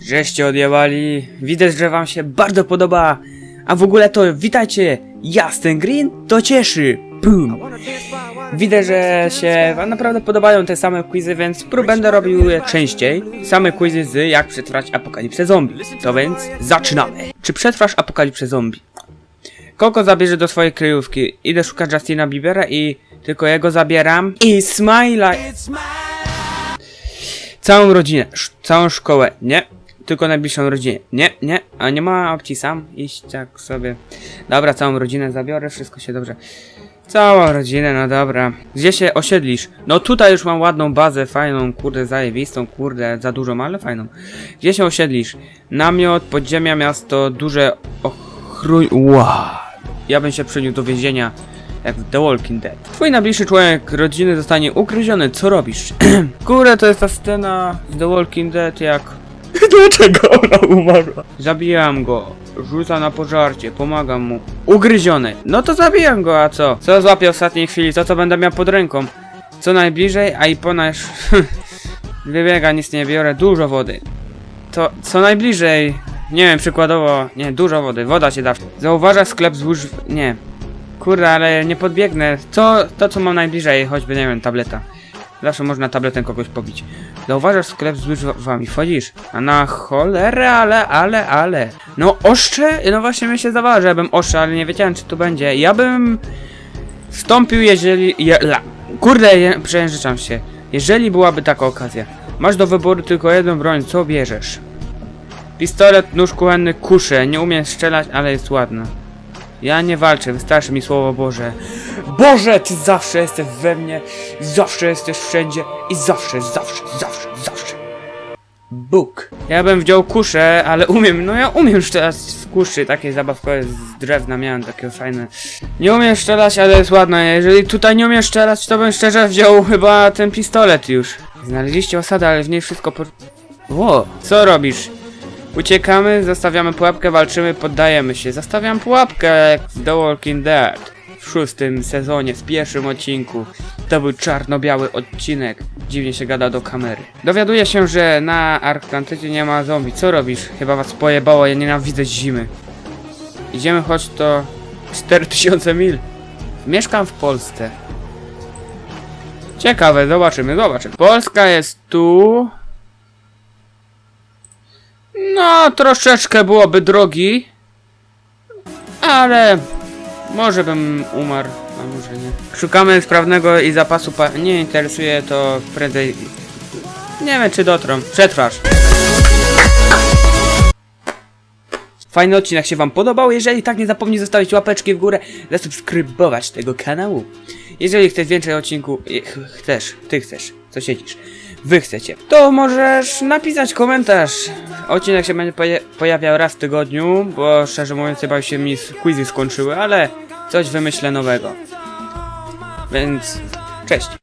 Żeście odjebali. Widać, że wam się bardzo podoba. A w ogóle to witajcie. Jasny Green to cieszy. Boom. Widzę, że się wam naprawdę podobają te same quizy, więc prób będę robił je częściej. Same quizy z jak przetrwać apokalipsę zombie. To więc zaczynamy. Czy przetrwasz apokalipsę zombie? Kogo zabierze do swojej kryjówki? Idę szukać Justina Biebera i tylko jego zabieram. I Smila. Całą rodzinę, całą szkołę, nie. Tylko najbliższą rodzinę, nie, nie. A nie ma opcji sam iść tak sobie. Dobra, całą rodzinę zabiorę, wszystko się dobrze. Całą rodzinę, no dobra. Gdzie się osiedlisz? No tutaj już mam ładną bazę, fajną, kurde, zajebistą, kurde, za dużą, ale fajną. Gdzie się osiedlisz? Namiot, podziemia, miasto, duże ochrój... Wow. Ja bym się przyniósł do więzienia, jak w The Walking Dead. Twój najbliższy członek rodziny zostanie ugryziony, co robisz? Kurde, to jest ta scena z The Walking Dead, jak... Dlaczego ona umarła? Zabijam go. Rzuca na pożarcie, pomagam mu. Ugryziony. No to zabijam go, a co? Co złapię w ostatniej chwili? To co będę miał pod ręką? Co najbliżej, a i ponasz... Wybiega, nic nie biorę. Dużo wody. To co najbliżej? Nie wiem, przykładowo... Nie, dużo wody. Woda się da. Zauważa sklep złóż... Nie. Kurde, ale nie podbiegnę. Co, to co mam najbliżej, choćby, nie wiem, tableta. Zawsze można tabletem kogoś pobić. Zauważasz sklep z łyżwami, wchodzisz. A na cholerę, ale, ale, ale. No oszcze? No właśnie mi się zdawało, że ja bym oszcze, ale nie wiedziałem czy tu będzie. Ja bym wstąpił, jeżeli... Je, la, kurde, je, się. Jeżeli byłaby taka okazja. Masz do wyboru tylko jedną broń, co bierzesz? Pistolet, nóż kuchenny, kuszę. Nie umiem strzelać, ale jest ładna. Ja nie walczę, wystarczy mi słowo Boże. Boże, Ty zawsze jesteś we mnie, zawsze jesteś wszędzie i zawsze, zawsze, zawsze, zawsze. Bóg. Ja bym wziął kuszę, ale umiem, no ja umiem strzelać z kuszy, takie zabawkowe z drewna miałem, takie fajne. Nie umiem strzelać, ale jest ładne. Jeżeli tutaj nie umiem strzelać, to bym szczerze wziął chyba ten pistolet już. Znaleźliście osadę, ale w niej wszystko po... Ło, co robisz? Uciekamy, zostawiamy pułapkę, walczymy, poddajemy się. Zostawiam pułapkę jak w The Walking Dead. W szóstym sezonie, w pierwszym odcinku. To był czarno-biały odcinek. Dziwnie się gada do kamery. Dowiaduję się, że na Arktantydzie nie ma zombie. Co robisz? Chyba was pojebało, ja nienawidzę zimy. Idziemy choć to 4000 mil. Mieszkam w Polsce. Ciekawe, zobaczymy, zobaczymy. Polska jest tu. No, troszeczkę byłoby drogi. Ale może bym umarł, a może nie. Szukamy sprawnego i zapasu pa... Nie interesuje to prędzej... Nie wiem czy dotrą. Przetrwasz. Fajny odcinek się wam podobał. Jeżeli tak, nie zapomnij zostawić łapeczki w górę, zasubskrybować tego kanału. Jeżeli chcesz więcej odcinków, ch- chcesz, ty chcesz, co siedzisz, wy chcecie, to możesz napisać komentarz. Odcinek się będzie poja pojawiał raz w tygodniu, bo szczerze mówiąc chyba się mi quizy skończyły, ale coś wymyślę nowego. Więc cześć.